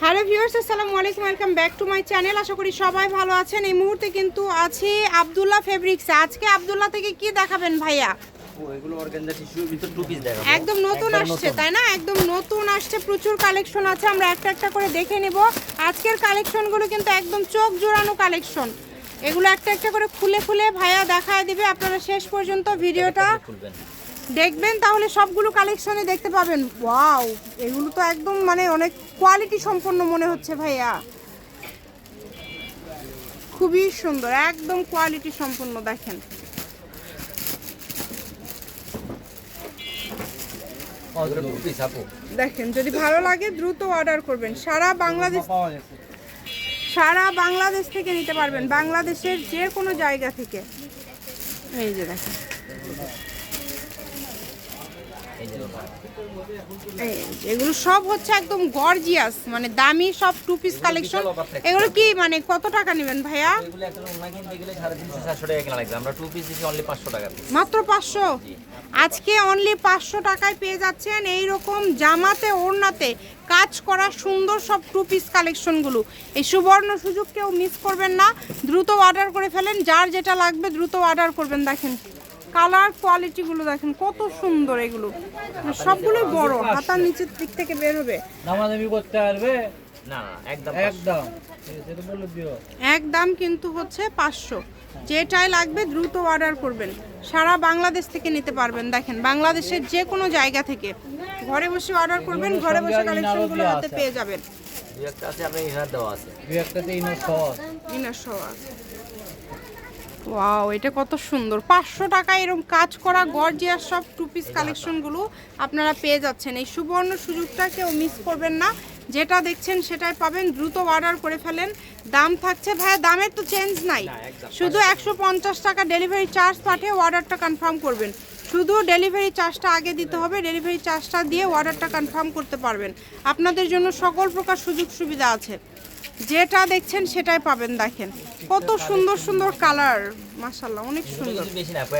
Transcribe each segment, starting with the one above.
Hello viewers আসসালামু আলাইকুম welcome back to my channel. আশা করি সবাই ভালো আছেন। এই মুহূর্তে কিন্তু আছি আব্দুল্লাহ ফেব্রিক্স। আজকে আব্দুল্লাহ থেকে কি দেখাবেন ভাইয়া? একদম নতুন আসছে তাই না? একদম নতুন আসছে প্রচুর কালেকশন আছে। আমরা একটা একটা করে দেখে নেব। আজকের কালেকশনগুলো কিন্তু একদম চোখ জোড়ানো কালেকশন এগুলো একটা একটা করে খুলে খুলে ভাইয়া দেখায় দিবে। আপনারা শেষ পর্যন্ত ভিডিওটা দেখবেন তাহলে সবগুলো কালেকশনে দেখতে পাবেন। ওয়াও এগুলো তো একদম মানে অনেক কোয়ালিটি সম্পন্ন মনে হচ্ছে ভাইয়া। খুবই সুন্দর একদম কোয়ালিটি সম্পন্ন দেখেন। দেখেন যদি ভালো লাগে দ্রুত অর্ডার করবেন। সারা বাংলাদেশ সারা বাংলাদেশ থেকে নিতে পারবেন বাংলাদেশের যে কোনো জায়গা থেকে। এই যে দেখেন। এগুলো সব হচ্ছে একদম গর্জিয়াস মানে দামি সব টু পিস কালেকশন এগুলো কি মানে কত টাকা নেবেন ভাইয়া? মাত্র পাঁচশো? আজকে অনলি পাঁচশো টাকায় পেয়ে যাচ্ছেন এই রকম জামাতে ওড়নাতে কাজ করা সুন্দর সব টু পিস কালেকশনগুলো এই সুবর্ণ সুযোগ কেউ মিস করবেন না। দ্রুত অর্ডার করে ফেলেন। যার যেটা লাগবে দ্রুত অর্ডার করবেন দেখেন। কালার কোয়ালিটিগুলো দেখেন কত সুন্দর এগুলো। সবগুলো বড় হাতার নিচের দিক থেকে বের হবে দামাদামি করতে পারবে? না না একদম একদম। সেটা বলে দিও। এক দাম কিন্তু হচ্ছে পাঁচশো। যেটাই লাগবে দ্রুত অর্ডার করবেন। সারা বাংলাদেশ থেকে নিতে পারবেন। দেখেন বাংলাদেশের যে কোনো জায়গা থেকে। ঘরে বসে অর্ডার করবেন ঘরে বসে কালেকশনগুলো হাতে পেয়ে যাবেন। দু একটা আছে ইনার দেওয়া আছে। দুই একটাতে ইনো সস ইনার সহ আছে। ওয়াও এটা কত সুন্দর। পাঁচশো টাকা এরকম কাজ করা গর্জিয়াস সব টু পিস কালেকশনগুলো আপনারা পেয়ে যাচ্ছেন। এই সুবর্ণ সুযোগটা কেউ মিস করবেন না। যেটা দেখছেন সেটাই পাবেন। দ্রুত অর্ডার করে ফেলেন। দাম থাকছে ভাইয়া দামের তো চেঞ্জ নাই। শুধু একশো পঞ্চাশ টাকা ডেলিভারি চার্জ পাঠিয়ে অর্ডারটা কনফার্ম করবেন। শুধু ডেলিভারি চার্জটা আগে দিতে হবে ডেলিভারি চার্জটা দিয়ে অর্ডারটা কনফার্ম করতে পারবেন। আপনাদের জন্য সকল প্রকার সুযোগ সুবিধা আছে। যেটা দেখছেন সেটাই পাবেন দেখেন। কত সুন্দর সুন্দর কালার মাশাল্লাহ অনেক সুন্দর।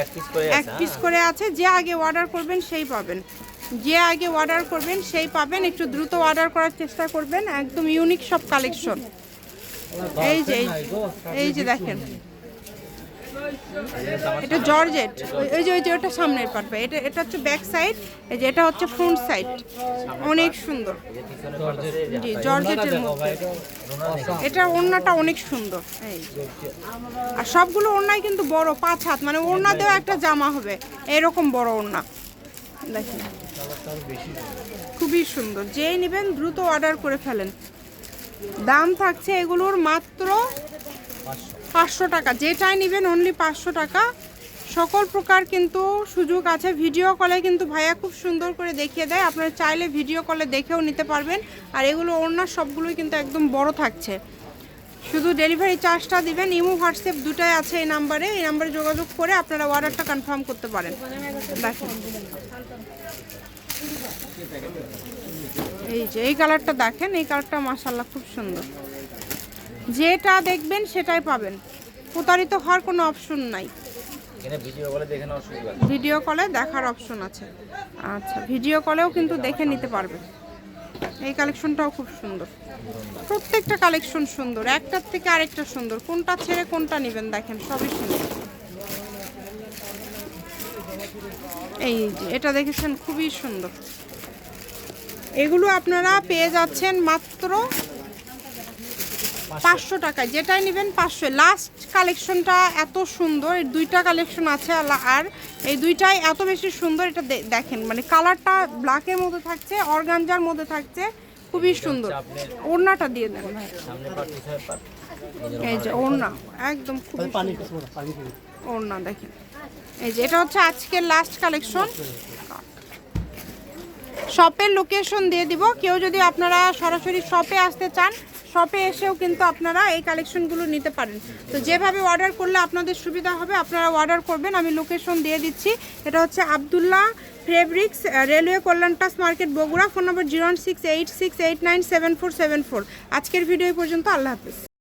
এক পিস করে আছে? করে আছে যে আগে অর্ডার করবেন সেই পাবেন। যে আগে অর্ডার করবেন সেই পাবেন একটু দ্রুত অর্ডার করার চেষ্টা করবেন একদম ইউনিক সব কালেকশন এই যে এই যে দেখেন। এটা জর্জেট। ওই যে ওই যে ওটা সামনের ভাই। এটা এটা হচ্ছে ব্যাক সাইড, এই যে এটা হচ্ছে ফ্রন্ট সাইড। অনেক সুন্দর। জি। জর্জেটের মধ্যে। এটা ওড়নাটা অনেক সুন্দর। এই। আর সবগুলো ওড়নাই কিন্তু বড়, পাঁচ হাত। মানে ওড়না দেওয়া একটা জামা হবে। এরকম বড় ওড়না। দেখেন। খুবই সুন্দর। যেই নেবেন দ্রুত অর্ডার করে ফেলেন। দাম থাকছে এগুলোর মাত্র পাঁচশো টাকা। যেটাই নেবেন অনলি পাঁচশো টাকা। সকল প্রকার কিন্তু সুযোগ আছে। ভিডিও কলে কিন্তু ভাইয়া খুব সুন্দর করে দেখিয়ে দেয়। আপনারা চাইলে ভিডিও কলে দেখেও নিতে পারবেন। আর এগুলো ওড়না সবগুলোই কিন্তু একদম বড় থাকছে। শুধু ডেলিভারি চার্জটা দিবেন। ইমো, হোয়াটসঅ্যাপ দুটাই আছে এই নাম্বারে এই নাম্বারে যোগাযোগ করে আপনারা অর্ডারটা কনফার্ম করতে পারেন। এই যে, এই কালারটা দেখেন। এই কালারটা মাসাল্লাহ খুব সুন্দর। যেটা দেখবেন সেটাই পাবেন। প্রতারিত হওয়ার কোনো অপশন নাই। ভিডিও কলে দেখার অপশন আছে। আচ্ছা ভিডিও কলেও কিন্তু দেখে নিতে পারবে এই কালেকশনটাও খুব সুন্দর। প্রত্যেকটা কালেকশন সুন্দর। একটার থেকে আরেকটা সুন্দর। কোনটা ছেড়ে কোনটা নেবেন দেখেন সবই সুন্দর। এই যে এটা দেখেছেন খুবই সুন্দর। এগুলো আপনারা পেয়ে যাচ্ছেন মাত্র পাঁচশো। টাকায়। যেটাই নেবেন পাঁচশো। লাস্ট কালেকশনটা এত সুন্দর। এই দুইটা কালেকশন আছে আলা- আর এই দুইটাই এত বেশি সুন্দর এটা দে- দেখেন মানে কালারটা ব্ল্যাকের মধ্যে থাকছে অর্গানজার মধ্যে থাকছে খুবই সুন্দর। ওড়নাটা দিয়ে দেন ভাই। এই যে ওড়না একদম খুবই সুন্দর। ওড়না দেখেন। এই যে এটা হচ্ছে আজকের লাস্ট কালেকশন শপের লোকেশন দিয়ে দিব। কেউ যদি আপনারা সরাসরি শপে আসতে চান শপে এসেও কিন্তু আপনারা এই কালেকশনগুলো নিতে পারেন। তো যেভাবে অর্ডার করলে আপনাদের সুবিধা হবে, আপনারা অর্ডার করবেন। আমি লোকেশন দিয়ে দিচ্ছি। এটা হচ্ছে Abdullah fabrics railway কল্যাণটাস market Bogura. Phone number zero six eight six eight nine seven four seven four আজকের ভিডিও পর্যন্ত। আল্লাহ হাফিজ।